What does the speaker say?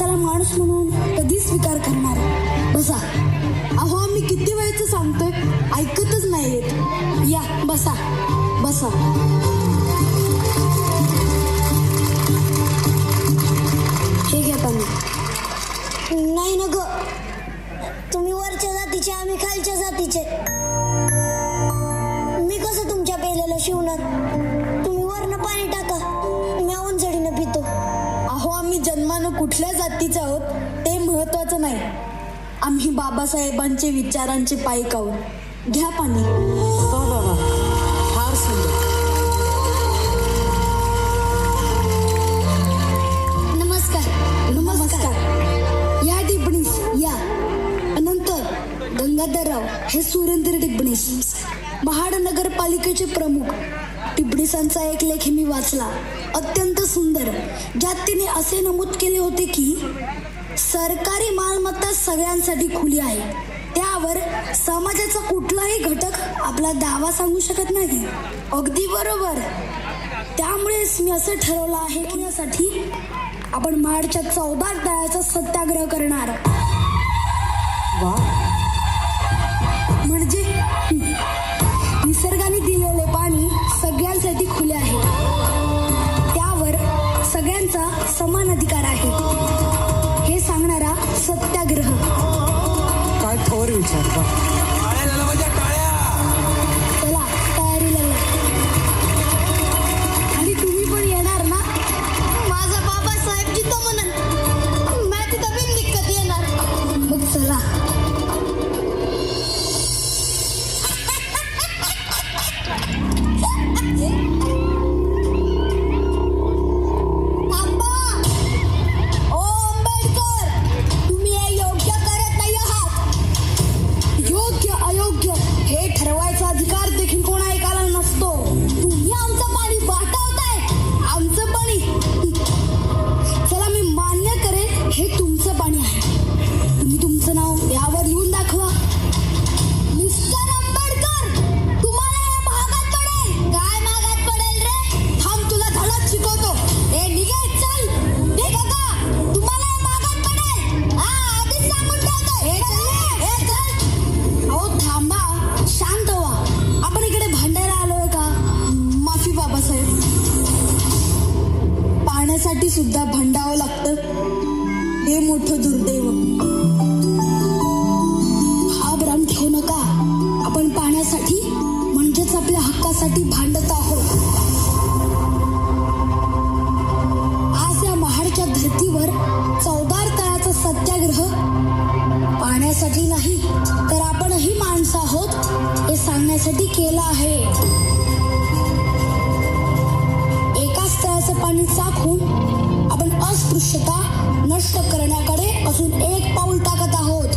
माणसाला माणूस म्हणून कधी स्वीकार करणार? बसा. अहो आम्ही किती वेळचं सांगतोय? ऐकतच नाही येत या बसा. बसा. हे घ्या पाणी. नाही ना ग. तुम्ही वरच्या जातीचे आम्ही खालच्या जातीचे. कुठल्या जातीचे आहोत ते महत्वाचं नाही. आम्ही बाबासाहेबांचे विचारांचे पायीक आहोत घ्या पाणी. फार सुंदर. नमस्कार. नमस्कार. या टिप्पणीस या. अनंतर गंगाधरराव हे सुरेंद्र टिप्पणीस महाड नगरपालिकेचे प्रमुख टिप्पणीसांचा एक लेख मी वाचला. अत्यंत सुंदर ज्यात तिने असे नमूद केले होते की सरकारी मालमत्ता सगळ्यांसाठी खुली आहे. त्यावर समाजाचा कुठलाही घटक आपला दावा सांगू शकत नाही. अगदी बरोबर. त्यामुळेच मी असं ठरवलं आहे की यासाठी आपण महाडच्या चौदा तळ्याचा सत्याग्रह करणार. वा 算不 सुद्धा भांडावं लागतं. हे मोठं दुर्दैव. हा भ्रम ठेवू नका. आपण पाण्यासाठी म्हणजेच आपल्या हक्कासाठी भांडत आहोत. आज या महाडच्या धर्तीवर चौदार तळाचा सत्याग्रह. पाण्यासाठी नाही तर आपणही माणसं आहोत हे सांगण्यासाठी केलं आहे. मनुष्यता नष्ट करण्याकडे अजून एक पाऊल टाकत आहोत.